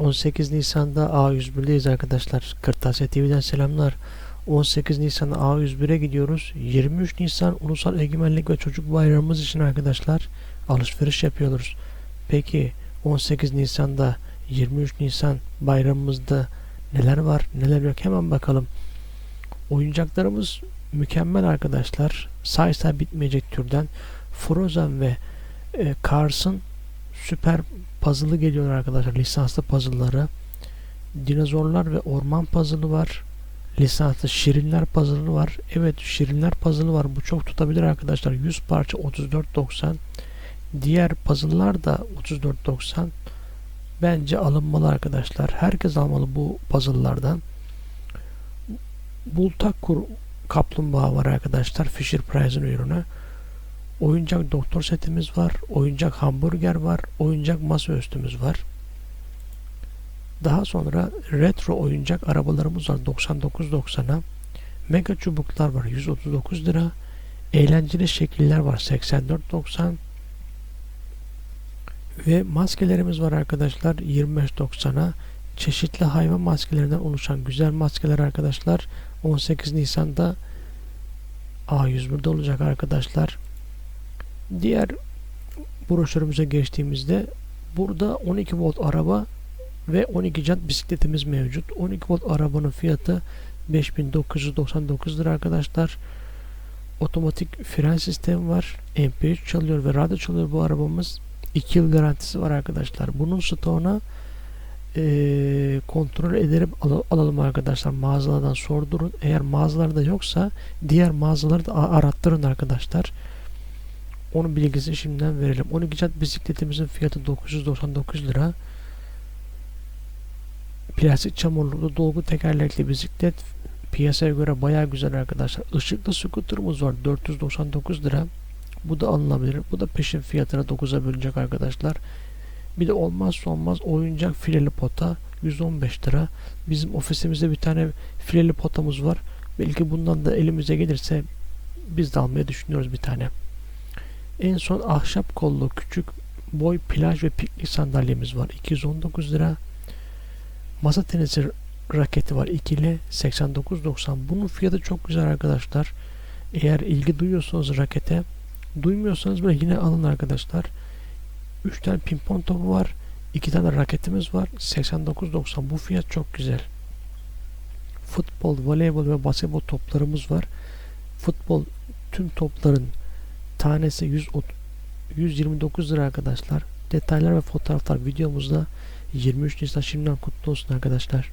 18 Nisan'da A101'deyiz arkadaşlar. Kırtasiye TV'den selamlar. 18 Nisan'da A101'e gidiyoruz. 23 Nisan Ulusal Egemenlik ve Çocuk Bayramımız için arkadaşlar alışveriş yapıyoruz. Peki 18 Nisan'da 23 Nisan bayramımızda neler var neler yok hemen bakalım. Oyuncaklarımız mükemmel arkadaşlar. Saysa bitmeyecek türden. Frozen ve e, Cars'ın süper puzzle'ı geliyor arkadaşlar. Lisanslı puzzle'ları. Dinozorlar ve orman puzzle'ı var. Lisanslı şirinler puzzle'ı var. Evet şirinler puzzle'ı var. Bu çok tutabilir arkadaşlar. 100 parça 34.90. Diğer puzzle'lar da 34.90. Bence alınmalı arkadaşlar. Herkes almalı bu puzzle'lardan. Bultak kaplumbağa var arkadaşlar. Fisher Price'ın ürünü. Oyuncak doktor setimiz var. Oyuncak hamburger var. Oyuncak masaüstümüz var. Daha sonra retro oyuncak arabalarımız var 99.90'a. Mega çubuklar var 139 lira. Eğlenceli şekiller var 84.90. Ve maskelerimiz var arkadaşlar 25.90'a. Çeşitli hayvan maskelerinden oluşan güzel maskeler arkadaşlar 18 Nisan'da A101'de olacak arkadaşlar. Diğer broşürümüze geçtiğimizde burada 12 volt araba ve 12 jant bisikletimiz mevcut. 12 volt arabanın fiyatı 5999 lira arkadaşlar. Otomatik fren sistemi var. MP3 çalıyor ve radyo çalıyor bu arabamız. 2 yıl garantisi var arkadaşlar. Bunun stoğuna e, kontrol ederek al- alalım arkadaşlar. Mağazalardan sordurun. Eğer mağazalarda yoksa diğer mağazaları da arattırın arkadaşlar. Onun bilgisini şimdiden verelim. 12 jant bisikletimizin fiyatı 999 lira. Plastik çamurlu dolgu tekerlekli bisiklet piyasaya göre baya güzel arkadaşlar. Işıklı skuterımız var 499 lira. Bu da alınabilir. Bu da peşin fiyatına 9'a bölünecek arkadaşlar. Bir de olmazsa olmaz oyuncak fileli pota 115 lira. Bizim ofisimizde bir tane fileli potamız var. Belki bundan da elimize gelirse biz de almayı düşünüyoruz bir tane. En son ahşap kollu küçük boy plaj ve piknik sandalyemiz var. 219 lira. Masa tenisi raketi var. ikili 89.90. Bunun fiyatı çok güzel arkadaşlar. Eğer ilgi duyuyorsanız rakete duymuyorsanız böyle yine alın arkadaşlar. 3 tane pimpon topu var. 2 tane raketimiz var. 89.90. Bu fiyat çok güzel. Futbol, voleybol ve basketbol toplarımız var. Futbol tüm topların tanesi 100, 129 lira arkadaşlar. Detaylar ve fotoğraflar videomuzda 23 Nisan şimdiden kutlu olsun arkadaşlar.